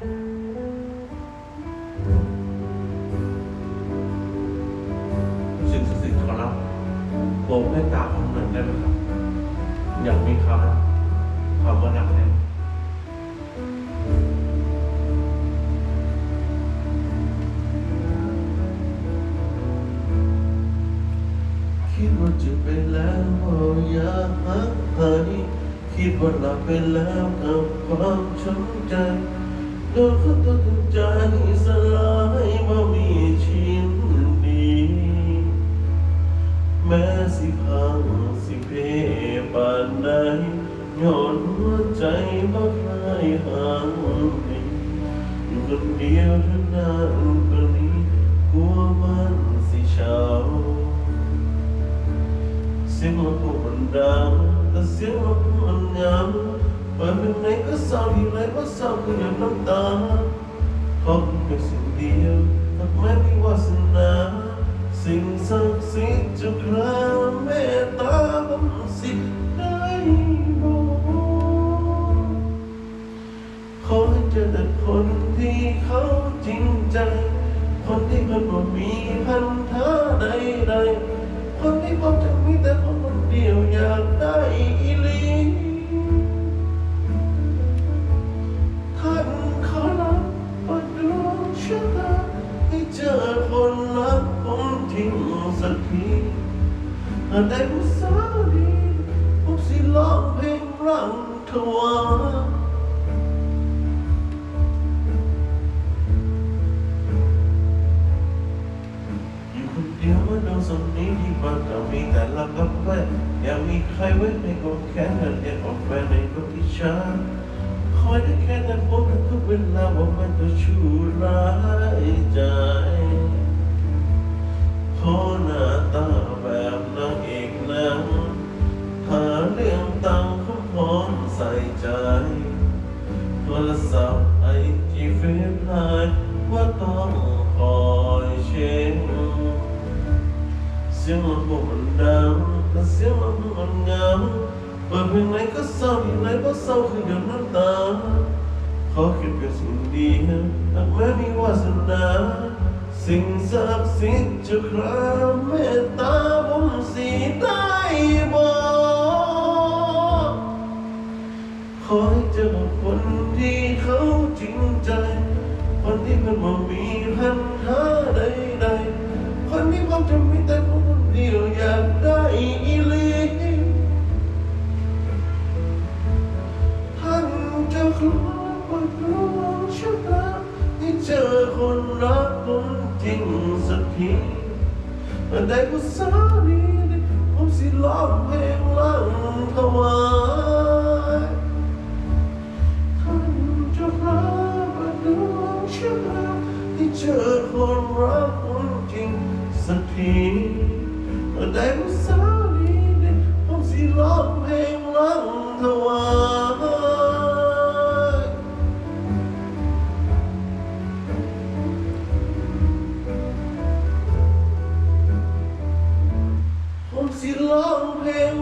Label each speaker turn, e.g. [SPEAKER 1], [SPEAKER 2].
[SPEAKER 1] สิ่งศักดิ์สิทธิ์ขอรับโปรดเมตตาผมหน่อยได้ไหมครับ อยากมีคำคำว่าหนักแน่นคิดว่าจะไปแล้วอยากหักใครคิดว่าหลับไปแล้วกับความช้ำใจ โดนเขาตัดใจสลายมามีชิ้นดีแม้สิพังสิเพปานใดย้อ วันมันสิเช้าเสียงลำโพงมันดังแต่เสียงลำโพงมันงามเปิดเป็นไหนก็เศร้าที่ไรก็เศร้าคือหยดน้ำตาขอเพียงสิ่งเดียวหาไม่มีวาสนา สิ่งศักดิ์สิทธิ์จะคราวเมตตาบังสิได้บอกขอให้เจอแต่คนที่เขาจริงใจ คนที่มันบ่มีพันธะใดๆคนที่พบจะมีแต่คนคนเดียวอยากได้ สักทีหากได้ผู้สาวดีผมสิร้องเพลงรังถวายอยู่คนเดียวว่าน้องสมนี้ที่บ้านก็มีแต่ละกับแฟนอยากมีใครไว้ในกองแขนและเรียกออกแฟนในรถที่ช้าคอยได้แค่นั้นพบกันทุกเวลาว่ามันจะชูร้ายใจ ใส่ใจโทรศัพท์ไอจีเฟซไลน์ว่าต้องคอยเช็คเสียงลำโพงมันดังแต่เสียงลำโพงมันงามเปิดเพลงไหนก็เศร้าที่ไหนก็เศร้าคือหยดน้ำตาขอคิดเป็นสิ่งดีหากแม้มีวาสนาสิ่งศักดิ์สิทธิ์จะคราเมตตา มันบ่มีพันธะใดๆคนที่พบจะมีแต่คนเดียวอยากได้อีลีท่านจะคลอปดดวงชะตาให้เจอคนรักคนจริงสักทีเมื่ได้ผู้สาวดีผมสิร้องเพลงลังถวายท่านจะพามาดูฉัน ที่เชิญคนรักคนจริงสักทีเมื่อใดผู้สาวนี้ได้ผมสิร้องเพลงรังถวายผมสิร้องเพลง